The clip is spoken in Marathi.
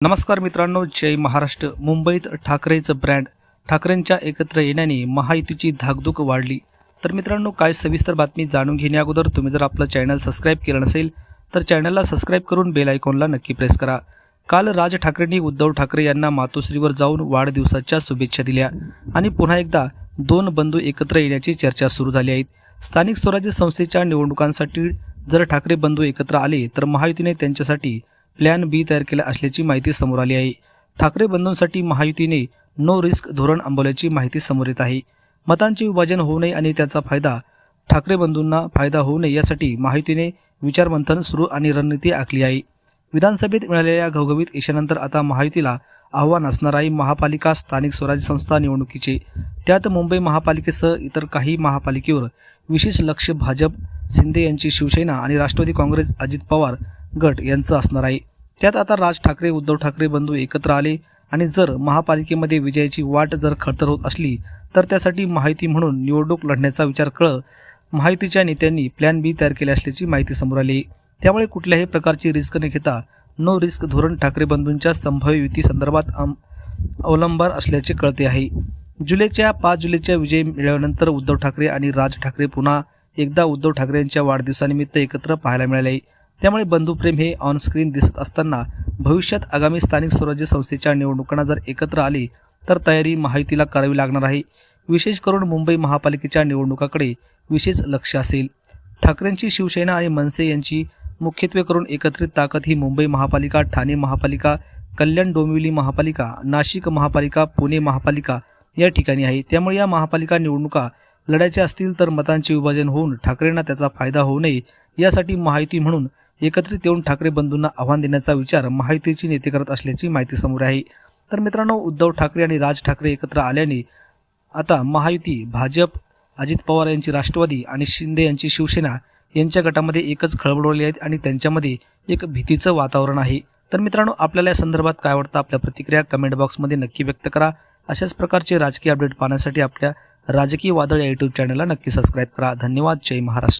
नमस्कार मित्रांनो जय महाराष्ट्र. मुंबईत ठाकरेचं ब्रँड ठाकरेंच्या एकत्र येण्याने महायुतीची धाकधूक वाढली. तर मित्रांनो काय सविस्तर बातमी जाणून घेण्याअगोदर तुम्ही जर आपलं चॅनल सबस्क्राईब केलं नसेल तर चॅनलला सबस्क्राईब करून बेल आयकॉनला नक्की प्रेस करा. काल राज ठाकरेंनी उद्धव ठाकरे यांना मातोश्रीवर जाऊन वाढदिवसाच्या शुभेच्छा दिल्या आणि पुन्हा एकदा दोन बंधू एकत्र येण्याची चर्चा सुरू झाली आहे. स्थानिक स्वराज्य संस्थेच्या निवडणुकांसाठी जर ठाकरे बंधू एकत्र आले तर महायुतीने त्यांच्यासाठी प्लॅन बी तयार केला असल्याची माहिती समोर आली आहे. ठाकरे बंधूंसाठी महायुतीने नो रिस्क धोरण अंबवल्याची माहिती समोर येत आहे. मतांचे विभाजन होऊ नये आणि त्याचा फायदा ठाकरे बंधूंना फायदा होऊ नये यासाठी महायुतीने विचारमंथन सुरू आणि रणनीती आखली आहे. विधानसभेत मिळालेल्या घवघवीत यशानंतर आता महायुतीला आव्हान असणार आहे महापालिका स्थानिक स्वराज्य संस्था निवडणुकीचे. त्यात मुंबई महापालिकेसह इतर काही महापालिकेवर विशेष लक्ष भाजप शिंदे यांची शिवसेना आणि राष्ट्रवादी काँग्रेस अजित पवार गट यांचं असणार आहे. त्यात आता राज ठाकरे उद्धव ठाकरे बंधू एकत्र आले आणि जर महापालिकेमध्ये विजयाची वाट जर खडतर होत असली तर त्यासाठी माहिती म्हणून निवडणूक लढण्याचा विचार कळ माहितीच्या नेत्यांनी प्लॅन बी तयार केले असल्याची माहिती समोर आली. त्यामुळे कुठल्याही प्रकारची रिस्क न घेता नो रिस्क धोरण ठाकरे बंधूंच्या संभाव्य युती संदर्भात अम- अवलंबार असल्याचे कळते आहे. जुलैच्या पाच जुलैच्या विजय मिळवल्यानंतर उद्धव ठाकरे आणि राज ठाकरे पुन्हा एकदा उद्धव ठाकरे यांच्या वाढदिवसानिमित्त एकत्र पाहायला मिळाले. त्यामुळे बंधुप्रेम हे ऑनस्क्रीन दिसत असताना भविष्यात आगामी स्थानिक स्वराज्य संस्थेच्या निवडणुकांना जर एकत्र आले तर तयारी माहितीला करावी लागणार आहे. विशेष करून मुंबई महापालिकेच्या निवडणुकाकडे विशेष लक्ष असेल. ठाकरेंची शिवसेना आणि मनसे यांची मुख्यत्वे करून एकत्रित ताकद ही मुंबई महापालिका ठाणे महापालिका कल्याण डोंबिवली महापालिका नाशिक महापालिका पुणे महापालिका या ठिकाणी आहे. त्यामुळे या महापालिका निवडणुका लढायच्या असतील तर मतांचे विभाजन होऊन ठाकरेंना त्याचा फायदा होऊ नये यासाठी माहिती म्हणून एकत्रित येऊन ठाकरे बंधूंना आव्हान देण्याचा विचार महायुतीचे नेते करत असल्याची माहिती समोर आहे. तर मित्रांनो उद्धव ठाकरे आणि राज ठाकरे एकत्र आल्याने आता महायुती भाजप अजित पवार यांची राष्ट्रवादी आणि शिंदे यांची शिवसेना यांच्या गटामध्ये एकच खळबळवली आहेत आणि त्यांच्यामध्ये एक भीतीचं वातावरण आहे. तर मित्रांनो आपल्याला या संदर्भात काय वाटतं? आपल्या प्रतिक्रिया कमेंट बॉक्समध्ये नक्की व्यक्त करा. अशाच प्रकारचे राजकीय अपडेट पाहण्यासाठी आपल्या राजकीय वादळ या यूट्यूब चॅनलला नक्की सबस्क्राईब करा. धन्यवाद. जय महाराष्ट्र.